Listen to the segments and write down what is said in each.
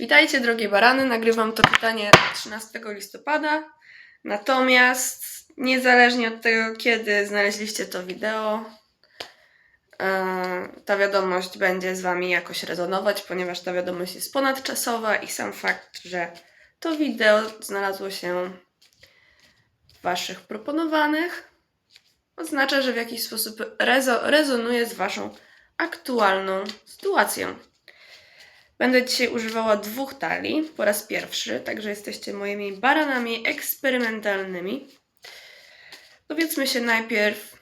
Witajcie drogie barany, nagrywam to pytanie 13 listopada. Natomiast niezależnie od tego, kiedy znaleźliście to wideo, e, ta wiadomość będzie z Wami jakoś rezonować, ponieważ ta wiadomość jest ponadczasowa i sam fakt, że to wideo znalazło się w Waszych proponowanych, oznacza, że w jakiś sposób rezo- rezonuje z Waszą aktualną sytuacją. Będę dzisiaj używała dwóch talii po raz pierwszy, także jesteście moimi baranami eksperymentalnymi. Dowiedzmy się najpierw,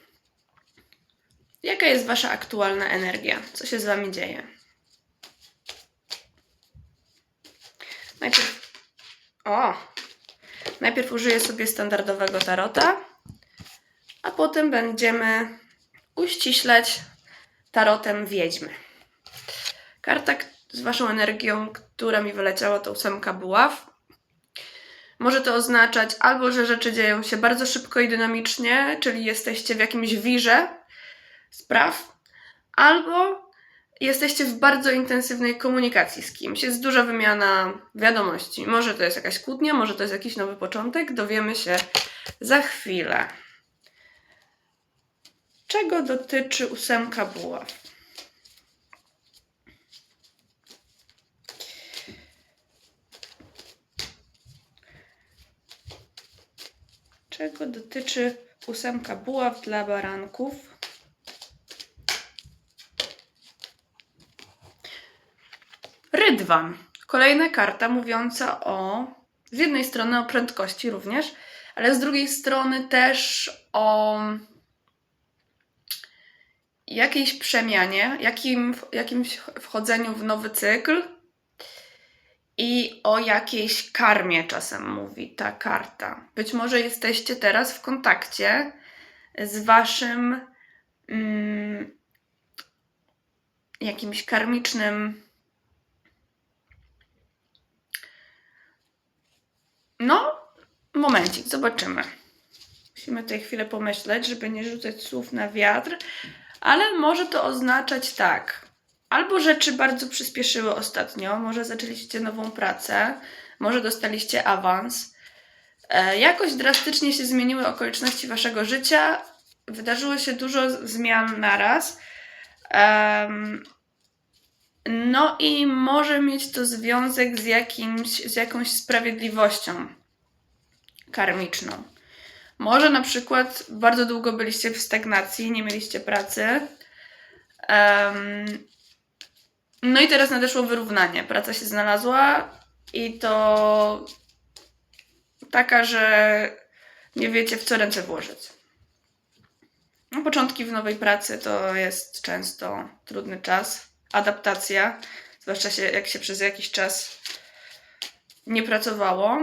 jaka jest Wasza aktualna energia, co się z Wami dzieje. Najpierw. O! Najpierw użyję sobie standardowego tarota, a potem będziemy uściślać tarotem wiedźmy. Karta z waszą energią, która mi wyleciała, to ósemka buław. Może to oznaczać albo, że rzeczy dzieją się bardzo szybko i dynamicznie, czyli jesteście w jakimś wirze spraw, albo jesteście w bardzo intensywnej komunikacji z kimś. Jest duża wymiana wiadomości. Może to jest jakaś kłótnia, może to jest jakiś nowy początek. Dowiemy się za chwilę. Czego dotyczy ósemka buław? Czego dotyczy ósemka buław dla baranków? Rydwan. Kolejna karta mówiąca o, z jednej strony o prędkości również, ale z drugiej strony też o jakiejś przemianie, jakim, jakimś wchodzeniu w nowy cykl i o jakiejś karmie czasem mówi ta karta. Być może jesteście teraz w kontakcie z waszym mm, jakimś karmicznym. No, momencik, zobaczymy. Musimy tutaj chwilę pomyśleć, żeby nie rzucać słów na wiatr, ale może to oznaczać tak. Albo rzeczy bardzo przyspieszyły ostatnio, może zaczęliście nową pracę, może dostaliście awans. E, jakoś drastycznie się zmieniły okoliczności waszego życia, wydarzyło się dużo zmian naraz. Em, no i może mieć to związek z, jakimś, z jakąś sprawiedliwością karmiczną. Może na przykład bardzo długo byliście w stagnacji, nie mieliście pracy. Em, no i teraz nadeszło wyrównanie. Praca się znalazła i to taka, że nie wiecie w co ręce włożyć. No, początki w nowej pracy to jest często trudny czas, adaptacja, zwłaszcza się, jak się przez jakiś czas nie pracowało.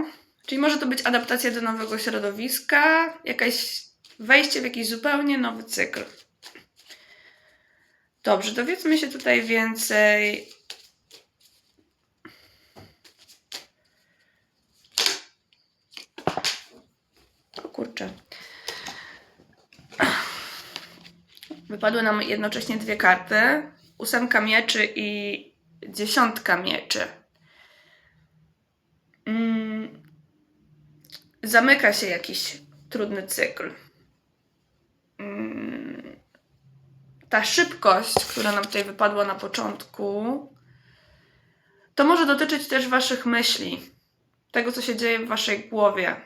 Czyli może to być adaptacja do nowego środowiska, jakaś wejście w jakiś zupełnie nowy cykl. Dobrze, dowiedzmy się tutaj więcej. Kurczę. Wypadły nam jednocześnie dwie karty. Ósemka mieczy i dziesiątka mieczy. Mm. Zamyka się jakiś trudny cykl. Mm ta szybkość, która nam tutaj wypadła na początku, to może dotyczyć też Waszych myśli, tego, co się dzieje w Waszej głowie.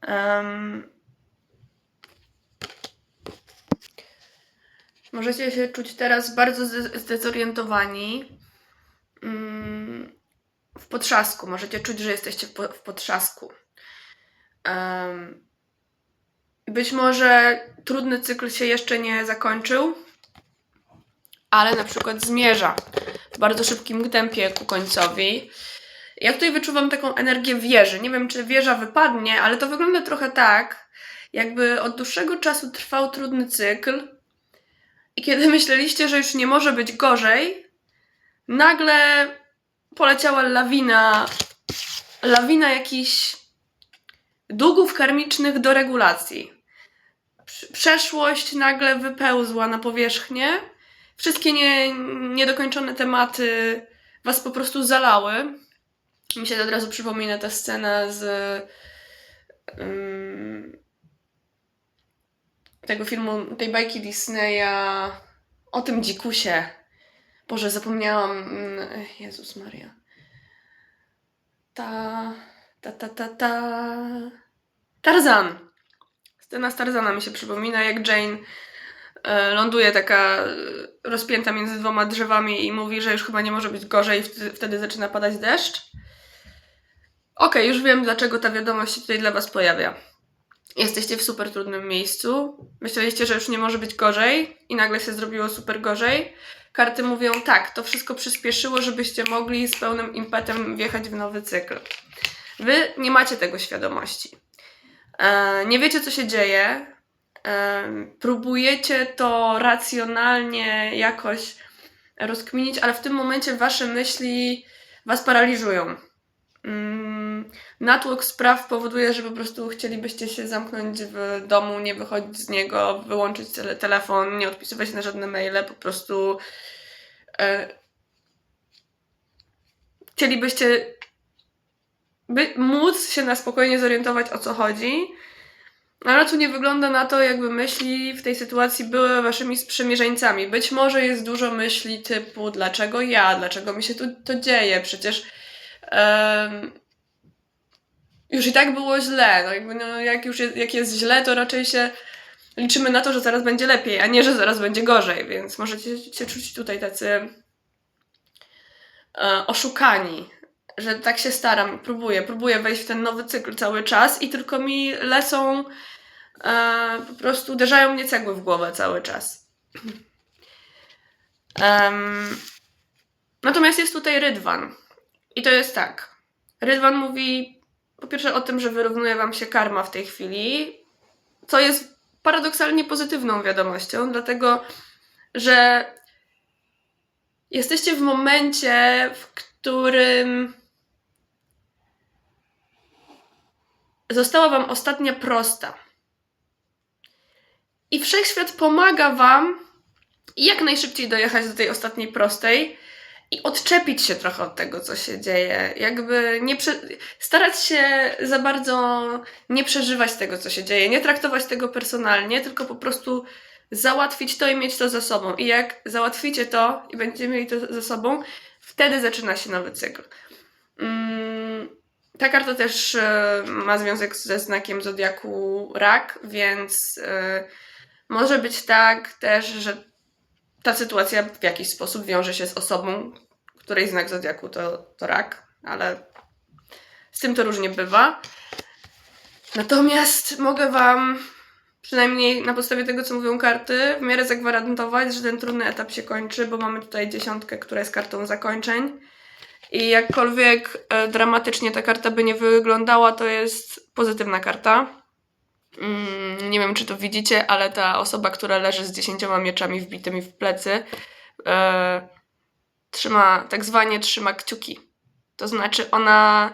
Em, możecie się czuć teraz bardzo zde- zdezorientowani. mm, W potrzasku. Możecie czuć, że jesteście w, po- w potrzasku. Em, być może trudny cykl się jeszcze nie zakończył, ale na przykład zmierza w bardzo szybkim tempie ku końcowi. Ja tutaj wyczuwam taką energię wieży. Nie wiem, czy wieża wypadnie, ale to wygląda trochę tak, jakby od dłuższego czasu trwał trudny cykl i kiedy myśleliście, że już nie może być gorzej, nagle poleciała lawina, lawina jakichś długów karmicznych do regulacji. Prz- Przeszłość nagle wypełzła na powierzchnię wszystkie nie, niedokończone tematy was po prostu zalały. Mi się od razu przypomina ta scena z ym, tego filmu, tej bajki Disneya o tym dzikusie. Boże, zapomniałam. mm, Jezus Maria. Ta, ta, ta, ta, ta. Tarzan. Scena z Tarzana mi się przypomina, jak Jane e, ląduje taka e, rozpięta między dwoma drzewami i mówi, że już chyba nie może być gorzej, wtedy, zaczyna padać deszcz. Okej, już wiem, dlaczego ta wiadomość się tutaj dla Was pojawia. Jesteście w super trudnym miejscu. Myśleliście, że już nie może być gorzej i nagle się zrobiło super gorzej. Karty mówią tak, to wszystko przyspieszyło, żebyście mogli z pełnym impetem wjechać w nowy cykl. Wy nie macie tego świadomości. E, nie wiecie, co się dzieje. E, próbujecie to racjonalnie jakoś rozkminić, ale w tym momencie wasze myśli was paraliżują. Mm, natłok spraw powoduje, że po prostu chcielibyście się zamknąć w domu, nie wychodzić z niego, wyłączyć tele- telefon, nie odpisywać na żadne maile, po prostu e, chcielibyście by móc się na spokojnie zorientować o co chodzi, ale tu nie wygląda na to, jakby myśli w tej sytuacji były waszymi sprzymierzeńcami. Być może jest dużo myśli typu dlaczego ja, dlaczego mi się tu to dzieje, przecież em, już i tak było źle. No jakby, no, jak już jest, jak jest źle, to raczej się liczymy na to, że zaraz będzie lepiej, a nie, że zaraz będzie gorzej, więc możecie się czuć tutaj tacy e, oszukani, że tak się staram, próbuję, próbuję wejść w ten nowy cykl cały czas i tylko mi lecą, e, po prostu uderzają mnie cegły w głowę cały czas. Em, natomiast jest tutaj Rydwan. I to jest tak. Rydwan mówi po pierwsze o tym, że wyrównuje wam się karma w tej chwili, co jest paradoksalnie pozytywną wiadomością, dlatego że jesteście w momencie, w którym została wam ostatnia prosta. I wszechświat pomaga wam jak najszybciej dojechać do tej ostatniej prostej i odczepić się trochę od tego, co się dzieje. Jakby nie prze... starać się za bardzo nie przeżywać tego, co się dzieje, nie traktować tego personalnie, tylko po prostu załatwić to i mieć to za sobą. I jak załatwicie to i będziecie mieli to za sobą, wtedy zaczyna się nowy cykl. Mm, ta karta też e, ma związek ze znakiem zodiaku rak, więc e, może być tak też, że ta sytuacja w jakiś sposób wiąże się z osobą, której znak zodiaku to, to rak, ale z tym to różnie bywa. Natomiast mogę Wam, przynajmniej na podstawie tego, co mówią karty, w miarę zagwarantować, że ten trudny etap się kończy, bo mamy tutaj dziesiątkę, która jest kartą zakończeń. I jakkolwiek e, dramatycznie ta karta by nie wyglądała, to jest pozytywna karta. Mm, nie wiem, czy to widzicie, ale ta osoba, która leży z dziesięcioma mieczami wbitymi w plecy, e, trzyma, tak zwanie trzyma kciuki. To znaczy ona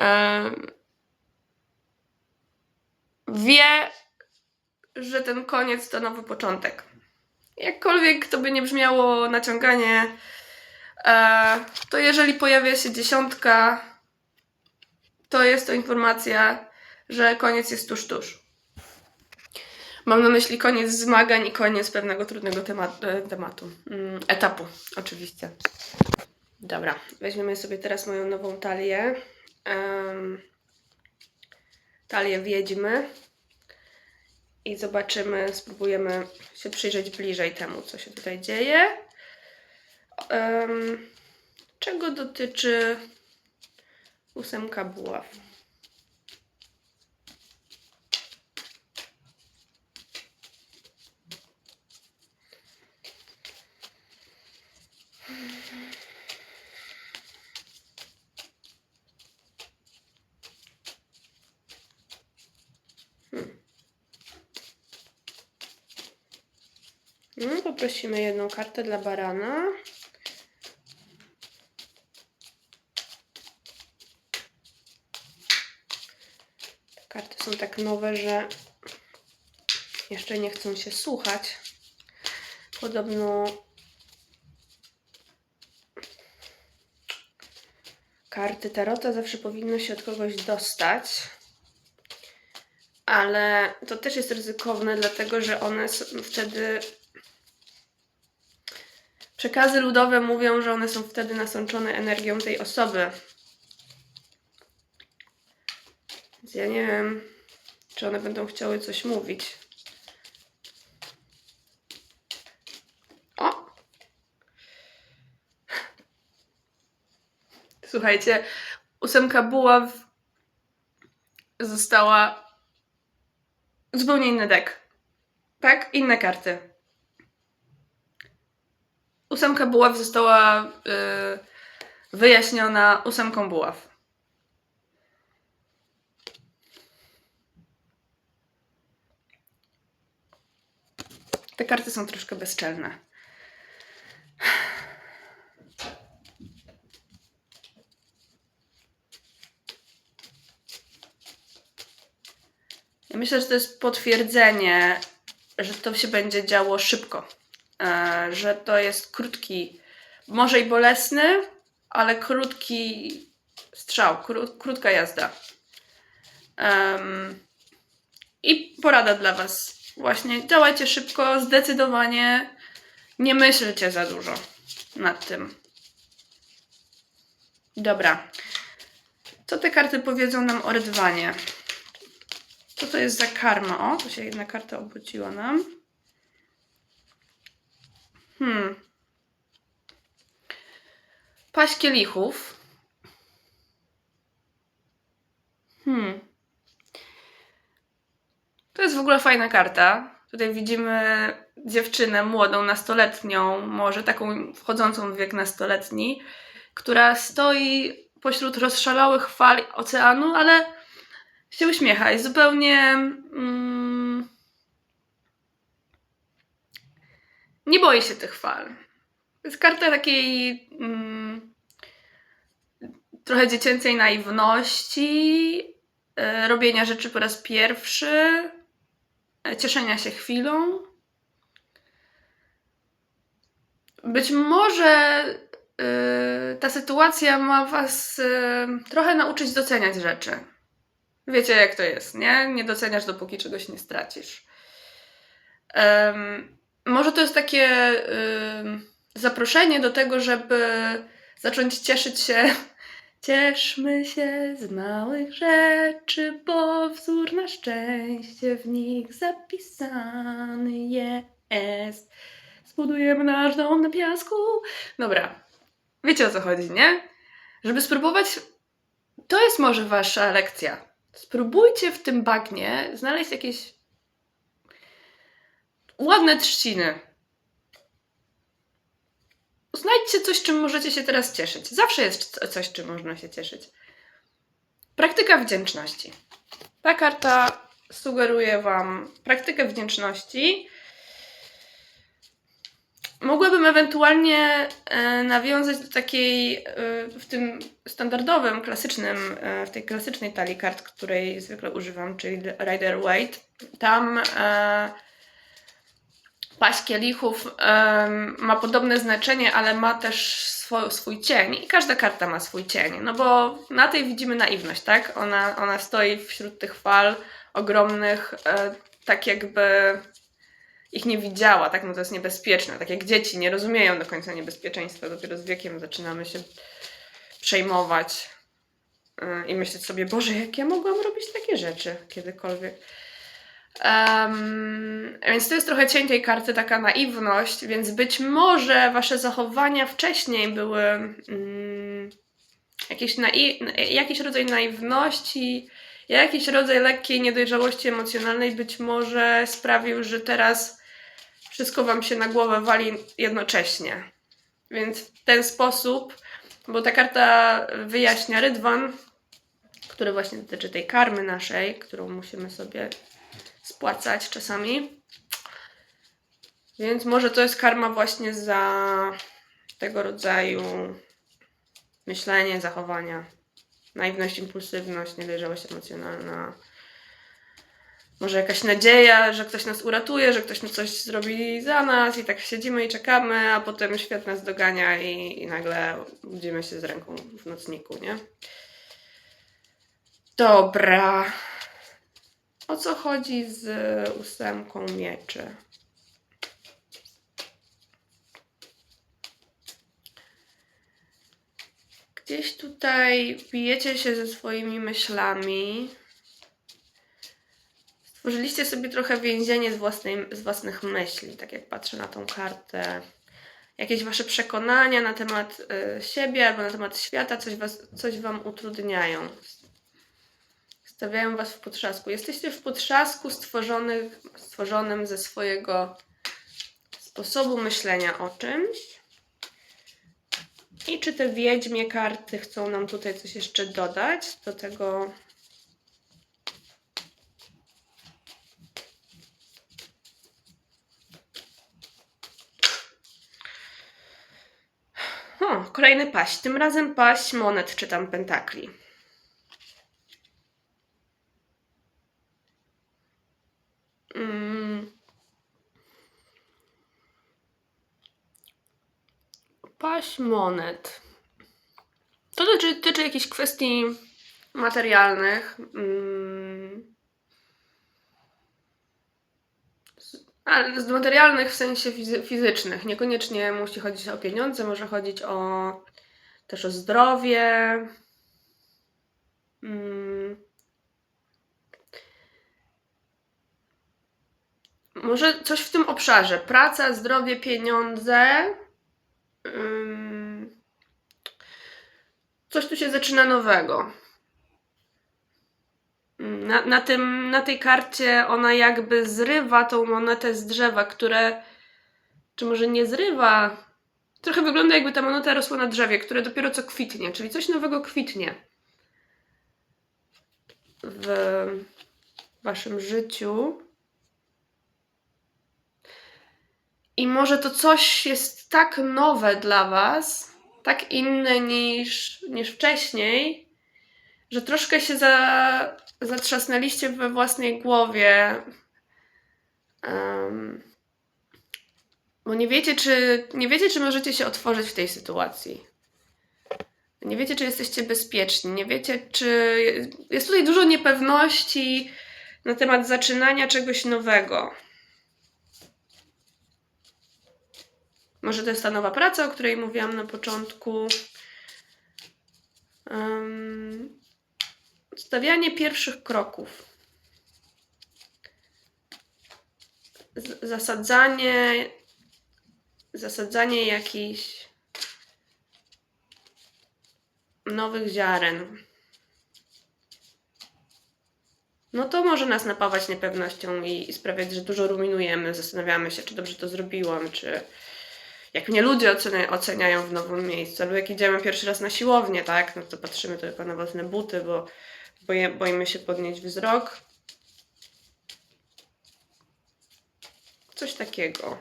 e, wie, że ten koniec to nowy początek. Jakkolwiek to by nie brzmiało naciąganie, to jeżeli pojawia się dziesiątka, to jest to informacja, że koniec jest tuż, tuż. Mam na myśli koniec zmagań i koniec pewnego trudnego tematu, tematu. Mm, etapu, oczywiście. Dobra, weźmiemy sobie teraz moją nową talię. Em, talię wiedźmy. I zobaczymy, spróbujemy się przyjrzeć bliżej temu, co się tutaj dzieje. Em, czego dotyczy ósemka buław? No, poprosimy jedną kartę dla barana. Karty są tak nowe, że jeszcze nie chcą się słuchać. Podobno karty tarota zawsze powinno się od kogoś dostać. Ale to też jest ryzykowne, dlatego że one wtedy. Przekazy ludowe mówią, że one są wtedy nasączone energią tej osoby. Ja nie wiem, czy one będą chciały coś mówić. O! Słuchajcie, ósemka buław została zupełnie inny deck. Tak? Inne karty. Ósemka buław została yy, wyjaśniona ósemką buław. Te karty są troszkę bezczelne. Ja myślę, że to jest potwierdzenie, że to się będzie działo szybko. E, że to jest krótki, może i bolesny, ale krótki strzał, kró- krótka jazda. I porada dla Was. Właśnie działajcie szybko, zdecydowanie. Nie myślcie za dużo nad tym. Dobra. Co te karty powiedzą nam o rydwanie? Co to jest za karma? O, tu się jedna karta obróciła nam. Hmm. Paść kielichów. Hmm. To jest w ogóle fajna karta. Tutaj widzimy dziewczynę młodą, nastoletnią, może taką wchodzącą w wiek nastoletni, która stoi pośród rozszalałych fal oceanu, ale się uśmiecha. Jest zupełnie. Mm, nie boi się tych fal. To jest karta takiej. Mm, trochę dziecięcej naiwności, e, robienia rzeczy po raz pierwszy, cieszenia się chwilą. Być może y, ta sytuacja ma Was y, trochę nauczyć doceniać rzeczy. Wiecie, jak to jest, nie? Nie doceniasz, dopóki czegoś nie stracisz. Może to jest takie zaproszenie do tego, żeby zacząć cieszyć się. Cieszmy się z małych rzeczy, bo wzór na szczęście w nich zapisany jest. Zbudujemy nasz dom na piasku. Dobra, wiecie o co chodzi, nie? Żeby spróbować, to jest może wasza lekcja. Spróbujcie w tym bagnie znaleźć jakieś ładne trzciny. Znajdźcie coś, czym możecie się teraz cieszyć. Zawsze jest coś, czym można się cieszyć. Praktyka wdzięczności. Ta karta sugeruje Wam praktykę wdzięczności. Mogłabym ewentualnie e, nawiązać do takiej e, w tym standardowym, klasycznym, e, w tej klasycznej talii kart, której zwykle używam, czyli Rider Waite. Tam paść kielichów ma podobne znaczenie, ale ma też swój, swój cień i każda karta ma swój cień, no bo na tej widzimy naiwność, tak? Ona, ona stoi wśród tych fal ogromnych, e, tak jakby ich nie widziała, tak? No to jest niebezpieczne, tak jak dzieci nie rozumieją do końca niebezpieczeństwa, dopiero z wiekiem zaczynamy się przejmować e, i myśleć sobie, Boże, jak ja mogłam robić takie rzeczy kiedykolwiek. Em, więc to jest trochę cień tej karty, taka naiwność, więc być może wasze zachowania wcześniej były mm, jakieś jakiś rodzaj naiwności, jakiś rodzaj lekkiej niedojrzałości emocjonalnej być może sprawił, że teraz wszystko wam się na głowę wali jednocześnie. Więc w ten sposób, bo ta karta wyjaśnia rydwan, który właśnie dotyczy tej karmy naszej, którą musimy sobie spłacać czasami. Więc może to jest karma właśnie za tego rodzaju myślenie, zachowania. Naiwność, impulsywność, niedojrzałość emocjonalna. może jakaś nadzieja, że ktoś nas uratuje, że ktoś coś zrobi za nas i tak siedzimy i czekamy, a potem świat nas dogania i, i nagle budzimy się z ręką w nocniku, nie? Dobra. O co chodzi z ósemką mieczy? Gdzieś tutaj bijecie się ze swoimi myślami. Stworzyliście sobie trochę więzienie z, własnej, z własnych myśli, tak jak patrzę na tą kartę. Jakieś wasze przekonania na temat y, siebie albo na temat świata, coś, was, coś wam utrudniają. Stawiają was w potrzasku. Jesteście w potrzasku stworzonych, stworzonym ze swojego sposobu myślenia o czymś. I czy te wiedźmie karty chcą nam tutaj coś jeszcze dodać do tego kolejny paść. Tym razem paść monet czy tam pentakli. Mm. Paść monet. To dotyczy, dotyczy jakichś kwestii materialnych. Mm. Ale z materialnych w sensie fizy- fizycznych. Niekoniecznie musi chodzić o pieniądze, może chodzić o też o zdrowie. Mm. Może coś w tym obszarze. Praca, zdrowie, pieniądze. Coś tu się zaczyna nowego. Na, na, tym, na tej karcie ona jakby zrywa tą monetę z drzewa, które. Czy może nie zrywa? Trochę wygląda jakby ta moneta rosła na drzewie, które dopiero co kwitnie, czyli coś nowego kwitnie w waszym życiu. I może to coś jest tak nowe dla Was, tak inne niż, niż wcześniej, że troszkę się za, zatrzasnęliście we własnej głowie. Em, bo nie wiecie, czy, nie wiecie, czy możecie się otworzyć w tej sytuacji. Nie wiecie, czy jesteście bezpieczni. Nie wiecie, czy. Jest tutaj dużo niepewności na temat zaczynania czegoś nowego. Może to jest ta nowa praca, o której mówiłam na początku. Um, stawianie pierwszych kroków. Z- zasadzanie, zasadzanie jakichś nowych ziaren. No to może nas napawać niepewnością i, i sprawiać, że dużo ruminujemy, zastanawiamy się, czy dobrze to zrobiłam, czy jak mnie ludzie ocenia, oceniają w nowym miejscu, albo jak idziemy pierwszy raz na siłownię, tak, no to patrzymy tylko na własne buty, bo boję, boimy się podnieść wzrok. Coś takiego.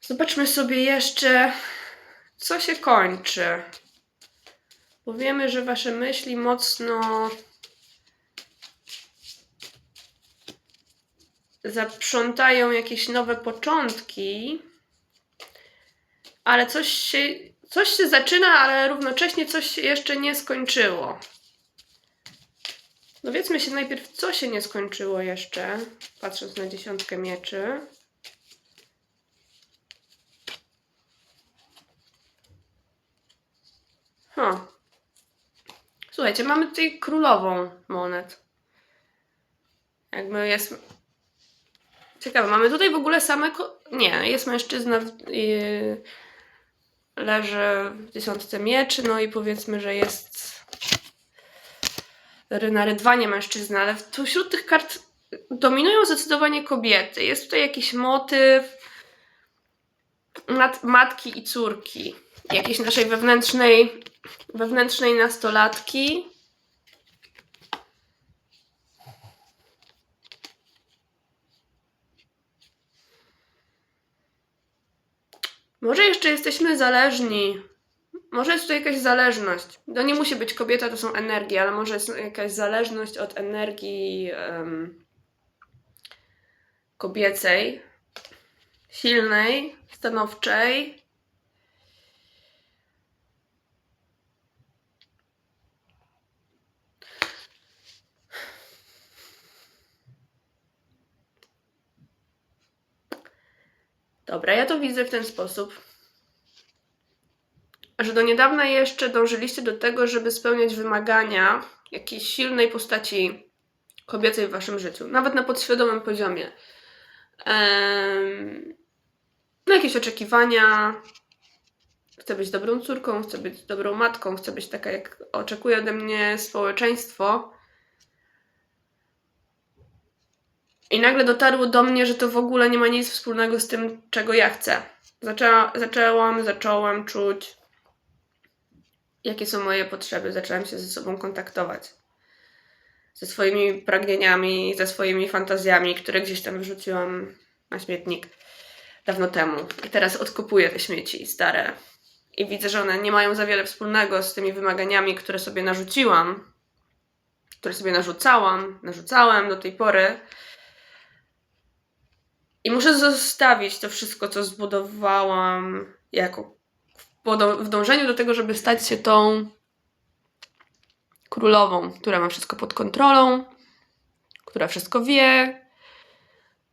Zobaczmy sobie jeszcze, co się kończy. Bo wiemy, że wasze myśli mocno zaprzątają jakieś nowe początki, ale coś się, coś się zaczyna, ale równocześnie coś się jeszcze nie skończyło. Dowiedzmy się najpierw, co się nie skończyło jeszcze, patrząc na dziesiątkę mieczy. Ha. Słuchajcie, mamy tutaj królową monet. Jakby jest Ciekawe, mamy tutaj w ogóle same. Ko- nie, jest mężczyzna, w, leży w dziesiątce mieczy, no i powiedzmy, że jest na rydwanie mężczyzna, ale tu wśród tych kart dominują zdecydowanie kobiety. Jest tutaj jakiś motyw mat- matki i córki, jakiejś naszej wewnętrznej, wewnętrznej nastolatki. Może jeszcze jesteśmy zależni Może jest tutaj jakaś zależność. To nie musi być kobieta, to są energie, ale może jest jakaś zależność od energii em, kobiecej, silnej, stanowczej. Dobra, ja to widzę w ten sposób, że do niedawna jeszcze dążyliście do tego, żeby spełniać wymagania jakiejś silnej postaci kobiecej w waszym życiu, nawet na podświadomym poziomie. Em, no, jakieś oczekiwania. Chcę być dobrą córką, chcę być dobrą matką, chcę być taka, jak oczekuje ode mnie społeczeństwo. I nagle dotarło do mnie, że to w ogóle nie ma nic wspólnego z tym, czego ja chcę. Zaczęła, zaczęłam, zacząłem czuć, jakie są moje potrzeby. Zaczęłam się ze sobą kontaktować. Ze swoimi pragnieniami, ze swoimi fantazjami, które gdzieś tam wyrzuciłam na śmietnik dawno temu. I teraz odkopuję te śmieci stare. I widzę, że one nie mają za wiele wspólnego z tymi wymaganiami, które sobie narzuciłam, które sobie narzucałam, narzucałem do tej pory. I muszę zostawić to wszystko, co zbudowałam jako w dążeniu do tego, żeby stać się tą królową, która ma wszystko pod kontrolą, która wszystko wie,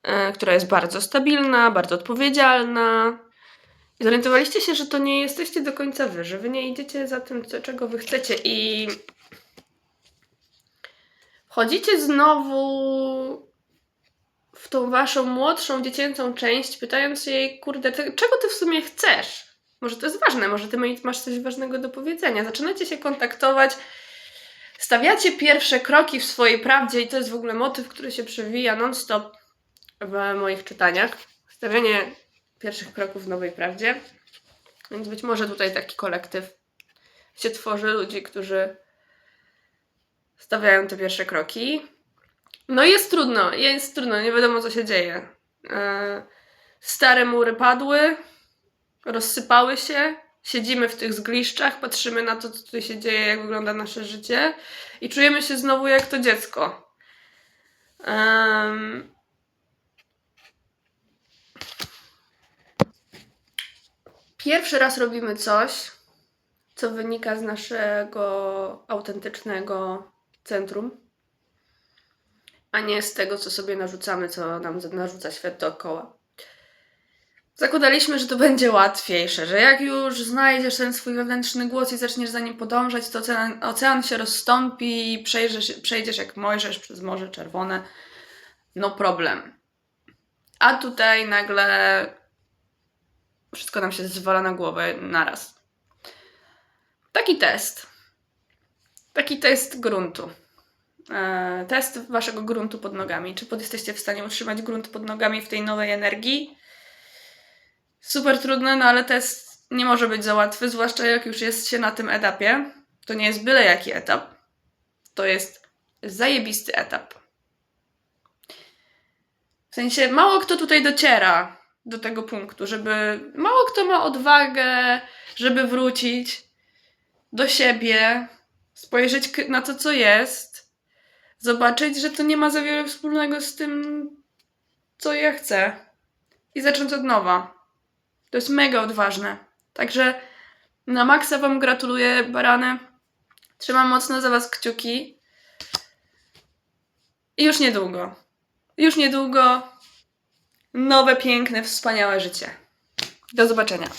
e, która jest bardzo stabilna, bardzo odpowiedzialna. I zorientowaliście się, że to nie jesteście do końca wy, że wy nie idziecie za tym, co, czego wy chcecie i wchodzicie znowu w tą waszą młodszą, dziecięcą część, pytając jej, kurde, czego ty w sumie chcesz? Może to jest ważne, może ty ma- masz coś ważnego do powiedzenia. Zaczynacie się kontaktować, stawiacie pierwsze kroki w swojej prawdzie i to jest w ogóle motyw, który się przewija non-stop w moich czytaniach. Stawianie pierwszych kroków w nowej prawdzie. Więc być może tutaj taki kolektyw się tworzy ludzi, którzy stawiają te pierwsze kroki. No jest trudno, jest trudno, nie wiadomo co się dzieje. E, Stare mury padły, rozsypały się, siedzimy w tych zgliszczach, patrzymy na to, co tutaj się dzieje, jak wygląda nasze życie i czujemy się znowu jak to dziecko. Em, Pierwszy raz robimy coś, co wynika z naszego autentycznego centrum, a nie z tego, co sobie narzucamy, co nam narzuca świat dookoła. Zakładaliśmy, że to będzie łatwiejsze, że jak już znajdziesz ten swój wewnętrzny głos i zaczniesz za nim podążać, to ocean, ocean się rozstąpi i przejdziesz, przejdziesz jak Mojżesz przez Morze Czerwone. No problem. A tutaj nagle wszystko nam się zwala na głowę naraz. Taki test. Taki test gruntu. E, test waszego gruntu pod nogami. Czy pod jesteście w stanie utrzymać grunt pod nogami w tej nowej energii? Super trudny, no ale test nie może być za łatwy, zwłaszcza jak już jest się na tym etapie. To nie jest byle jaki etap. To jest zajebisty etap. W sensie mało kto tutaj dociera do tego punktu, żeby mało kto ma odwagę, żeby wrócić do siebie, spojrzeć na to, co jest, zobaczyć, że to nie ma za wiele wspólnego z tym, co ja chcę i zacząć od nowa. To jest mega odważne. Także na maksa Wam gratuluję, barany. Trzymam mocno za Was kciuki. I już niedługo. Już niedługo nowe, piękne, wspaniałe życie. Do zobaczenia.